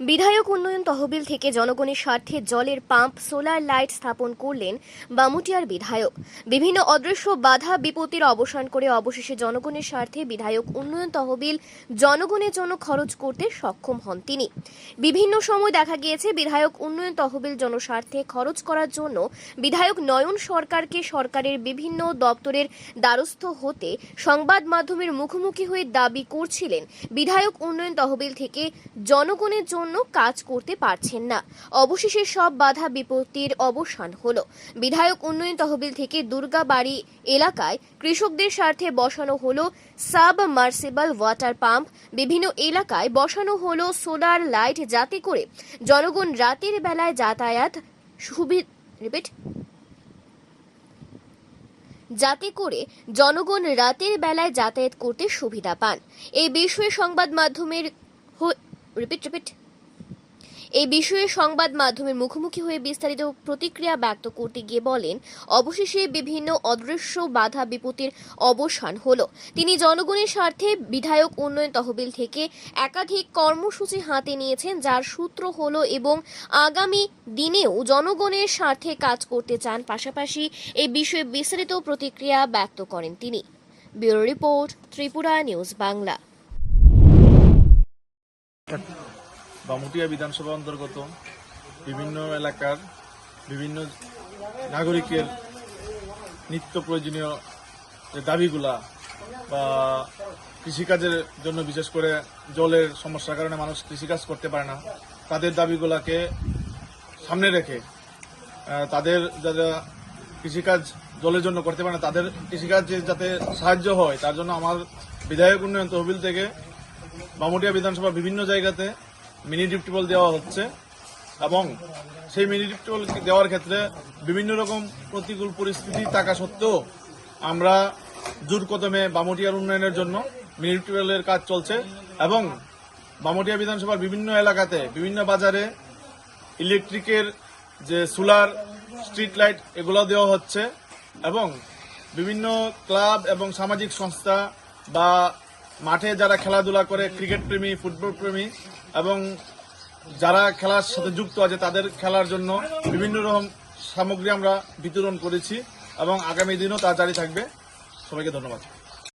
বিধায়ক উন্নয়ন তহবিল থেকে জনগণের স্বার্থে জলের পাম্প, সোলার লাইট স্থাপন করলেন বামুটিয়ার বিধায়ক। বিভিন্ন অদৃশ্য বাধা বিপত্তির অবসান করে অবশেষে জনগণের স্বার্থে বিধায়ক উন্নয়ন তহবিল জনগণের জন্য খরচ করতে সক্ষম হন তিনি। বিভিন্ন সময় দেখা গিয়েছে, বিধায়ক উন্নয়ন তহবিল জনস্বার্থে খরচ করার জন্য বিধায়ক নয়ন সরকারকে সরকারের বিভিন্ন দপ্তরের দ্বারস্থ হতে সংবাদ মাধ্যমের মুখোমুখি হয়ে দাবি করছিলেন। বিধায়ক উন্নয়ন তহবিল থেকে জনগণের জন্য কাজ করতে পারছেন না। অবশেষে সব বাধা বিপত্তির অবসান হলো। বিধায়ক উন্নয়ন তহবিল থেকে দুর্গাবাড়ি এলাকায় কৃষকদের স্বার্থে বসানো হলো সাব মার্সিবল ওয়াটার পাম্প। বিভিন্ন এলাকায় বসানো হলো সোলার লাইট যাতে করে জনগণ রাতের বেলায় যাতায়াত সুবিধা রিপিট। যাতে করে জনগণ রাতের বেলায় যাতায়াত করতে সুবিধা পান। এই বিষয়ে সংবাদ মাধ্যমের রিপিট রিপিট। এই বিষয়ে সংবাদ মাধ্যমের মুখোমুখি হয়ে বিস্তারিত প্রতিক্রিয়া ব্যক্ত করতে গিয়ে বলেন, অবশেষে বিভিন্ন অদৃশ্য বাধা বিপত্তির অবসান হলো। তিনি জনগণের স্বার্থে বিধায়ক উন্নয়ন তহবিল থেকে একাধিক কর্মসূচি হাতে নিয়েছেন, যার সূত্র হল এবং আগামী দিনেও জনগণের স্বার্থে কাজ করতে চান। পাশাপাশি এই বিষয়ে বিস্তারিত প্রতিক্রিয়া ব্যক্ত করেন তিনি। Bureau report, Tripura news Bangla. Bamutia বিধানসভা অন্তর্গত বিভিন্ন এলাকার বিভিন্ন নাগরিকের নিত্য প্রয়োজনীয় যে দাবিগুলা বা কৃষিকাজের জন্য বিশেষ করে জলের সমস্যার কারণে মানুষ কৃষিকাজ করতে পারে না, তাদের দাবিগুলাকে সামনে রেখে তাদের যারা কৃষিকাজ জলের জন্য করতে পারে না, তাদের কৃষিকাজ যাতে সাহায্য হয়, তার জন্য আমার বিধায়ক উন্নয়ন তহবিল থেকে বামুটিয়া বিধানসভা বিভিন্ন জায়গাতে মিনি ডিপটিবল দেওয়া হচ্ছে এবং সেই মিনি ডিপটিবল দেওয়ার ক্ষেত্রে বিভিন্ন রকম প্রতিকূল পরিস্থিতি থাকা সত্ত্বেও আমরা জোর কদমে বামুটিয়ার উন্নয়নের জন্য মিনি ডিপটিবলের কাজ চলছে এবং বামুটিয়া বিধানসভার বিভিন্ন এলাকাতে, বিভিন্ন বাজারে ইলেকট্রিকের যে সোলার, স্ট্রিট লাইট এগুলো দেওয়া হচ্ছে এবং বিভিন্ন ক্লাব এবং সামাজিক সংস্থা বা মাঠে যারা খেলাধুলা করে ক্রিকেট প্রেমী ফুটবল প্রেমী এবং যারা খেলার সাথে যুক্ত আছে, তাদের খেলার জন্য বিভিন্ন রকম সামগ্রী আমরা বিতরণ করেছি এবং আগামী দিনও তা জারি থাকবে। সবাইকে ধন্যবাদ।